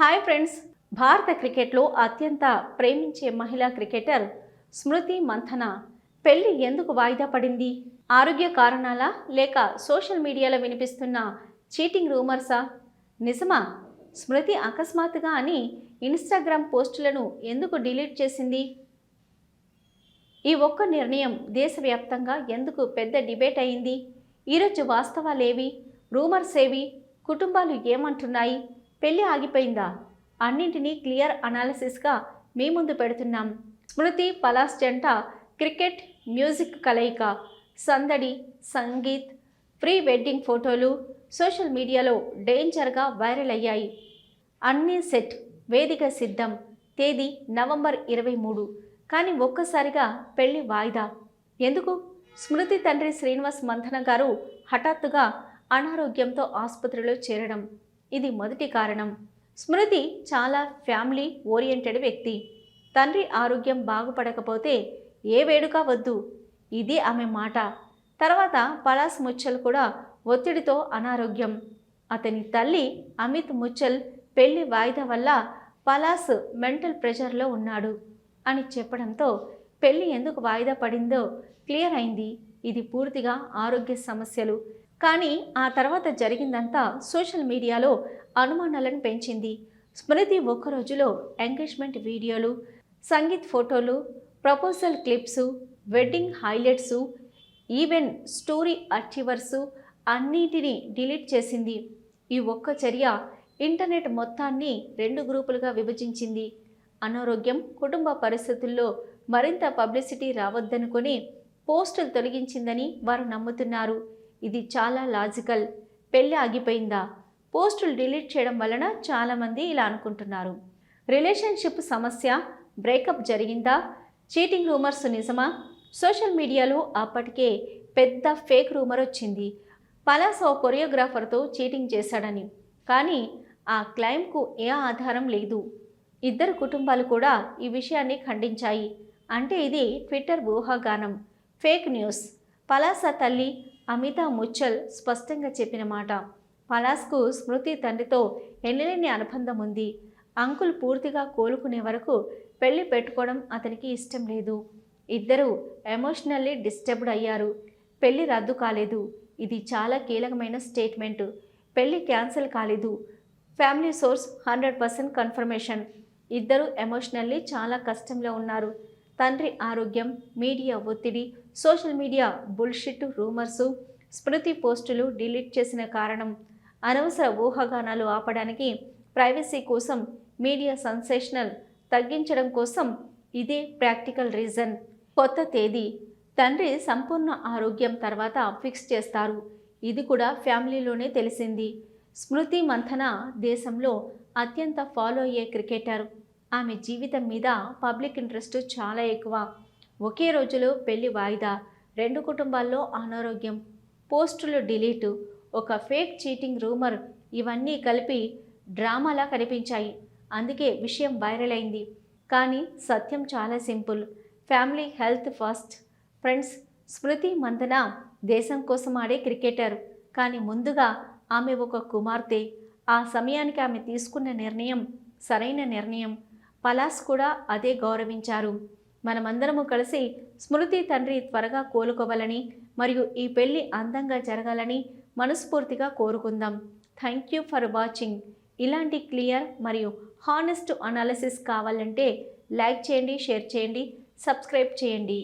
Hi friends భారత క్రికెట్లో అత్యంత ప్రేమించే మహిళా క్రికెటర్ స్మృతి మంథన. పెళ్ళి ఎందుకు వాయిదా పడింది? ఆరోగ్య కారణాలా లేక సోషల్ మీడియాలో వినిపిస్తున్న చీటింగ్ రూమర్సా? నిజమా? స్మృతి అకస్మాత్తుగా అని ఇన్స్టాగ్రామ్ పోస్టులను ఎందుకు డిలీట్ చేసింది? ఈ ఒక్క నిర్ణయం దేశవ్యాప్తంగా ఎందుకు పెద్ద డిబేట్ అయింది? ఈరోజు వాస్తవాలేవి? రూమర్స్ ఏవి కుటుంబాలు ఏమంటున్నాయి? పెళ్ళి ఆగిపోయిందా? అన్నింటినీ క్లియర్ అనాలిసిస్గా మీ ముందు పెడుతున్నాం. స్మృతి పలాస్ జంట క్రికెట్ మ్యూజిక్ కలయిక సందడి సంగీత్ ప్రీ వెడ్డింగ్ ఫోటోలు సోషల్ మీడియాలో డేంజర్గా వైరల్ అయ్యాయి. అన్నీ సెట్ వేదిక సిద్ధం తేదీ నవంబర్ ఇరవై మూడు. కానీ ఒక్కసారిగా పెళ్ళి వాయిదా? ఎందుకు? స్మృతి తండ్రి శ్రీనివాస్ మంథన గారు హఠాత్తుగా అనారోగ్యంతో ఆసుపత్రిలో చేరడం. ఇది మొదటి కారణం. స్మృతి చాలా ఫ్యామిలీ ఓరియంటెడ్ వ్యక్తి. తండ్రి ఆరోగ్యం బాగుపడకపోతే ఏ వేడుక వద్దు. ఇది ఆమె మాట. తర్వాత పలాస్ ముచ్చల్ కూడా ఒత్తిడితో అనారోగ్యం. అతని తల్లి అమిత్ ముచ్చల్ పెళ్ళి వాయిదా వల్ల పలాస్ మెంటల్ ప్రెషర్లో ఉన్నాడు అని చెప్పడంతో పెళ్ళి ఎందుకు వాయిదా పడిందో క్లియర్ అయింది. ఇది పూర్తిగా ఆరోగ్య సమస్యలు. కానీ ఆ తర్వాత జరిగిందంతా సోషల్ మీడియాలో అనుమానాలను పెంచింది. స్మృతి ఒక్క రోజులో ఎంగేజ్మెంట్ వీడియోలు సంగీత్ ఫోటోలు proposal clips wedding highlights even story archives అన్నిటినీ డిలీట్ చేసింది. ఈ ఒక్క చర్య ఇంటర్నెట్ మొత్తాన్ని రెండు గ్రూపులుగా విభజించింది. అనారోగ్యం కుటుంబ పరిస్థితుల్లో మరింత పబ్లిసిటీ రావద్దనుకొని పోస్టులు తొలగించిందని వారు నమ్ముతున్నారు. ఇది చాలా లాజికల్. పెళ్ళి ఆగిపోయిందా? పోస్టులు డిలీట్ చేయడం వలన చాలామంది ఇలా అనుకుంటున్నారు. రిలేషన్షిప్ సమస్య బ్రేకప్ జరిగిందా? చీటింగ్ రూమర్స్ నిజమా? సోషల్ మీడియాలో అప్పటికే పెద్ద ఫేక్ రూమర్ వచ్చింది. పలాస్ ఓ కొరియోగ్రాఫర్తో చీటింగ్ చేశాడని. కానీ ఆ క్లైమ్కు ఏ ఆధారం లేదు. ఇద్దరు కుటుంబాలు కూడా ఈ విషయాన్ని ఖండించాయి. అంటే ఇది ట్విట్టర్ ఊహాగానం. Fake news. పలాస తల్లి అమితా ముచ్చల్ స్పష్టంగా చెప్పిన మాట. పలాస్కు స్మృతి తండ్రితో ఎన్నలేని అనుబంధం ఉంది. అంకుల్ పూర్తిగా కోలుకునే వరకు పెళ్ళి పెట్టుకోవడం అతనికి ఇష్టం లేదు. ఇద్దరూ ఎమోషనల్లీ డిస్టర్బ్డ్ అయ్యారు. పెళ్ళి రద్దు కాలేదు. ఇది చాలా కీలకమైన స్టేట్మెంట్. పెళ్ళి క్యాన్సిల్ కాలేదు. Family source hundred percent confirmation. ఇద్దరు ఎమోషనల్లీ చాలా కష్టంలో ఉన్నారు. తండ్రి ఆరోగ్యం మీడియా ఒత్తిడి social media bullshit rumours Smriti పోస్టులు డిలీట్ చేసిన కారణం అనవసర ఊహాగానాలు ఆపడానికి ప్రైవసీ కోసం మీడియా సన్సేషనల్ తగ్గించడం కోసం ఇదే ప్రాక్టికల్ రీజన్. కొత్త తేదీ తండ్రి సంపూర్ణ ఆరోగ్యం తర్వాత ఫిక్స్ చేస్తారు. ఇది కూడా ఫ్యామిలీలోనే తెలిసింది. స్మృతి మంథన దేశంలో అత్యంత ఫాలో అయ్యే క్రికెటర్. ఆమె జీవితం మీద పబ్లిక్ ఇంట్రెస్ట్ చాలా ఎక్కువ. ఒకే రోజులో పెళ్ళి వాయిదా రెండు కుటుంబాల్లో అనారోగ్యం పోస్టులు డిలీటు ఒక ఫేక్ చీటింగ్ రూమర్ ఇవన్నీ కలిపి డ్రామాలా కనిపించాయి. అందుకే విషయం వైరల్ అయింది. కానీ సత్యం చాలా simple. Family health first. Friends Smriti Mandhana దేశం కోసం ఆడే క్రికెటర్. కానీ ముందుగా ఆమె ఒక కుమార్తె. ఆ సమయానికి ఆమె తీసుకున్న నిర్ణయం సరైన నిర్ణయం. పలాస్ కూడా అదే గౌరవించారు. మనమందరము కలిసి స్మృతి తండ్రి త్వరగా కోలుకోవాలని మరియు ఈ పెళ్ళి అందంగా జరగాలని మనస్ఫూర్తిగా కోరుకుందాం. Thank you for watching. ఇలాంటి క్లియర్ మరియు హానెస్ట్ అనాలిసిస్ కావాలంటే లైక్ చేయండి షేర్ చేయండి సబ్స్క్రైబ్ చేయండి.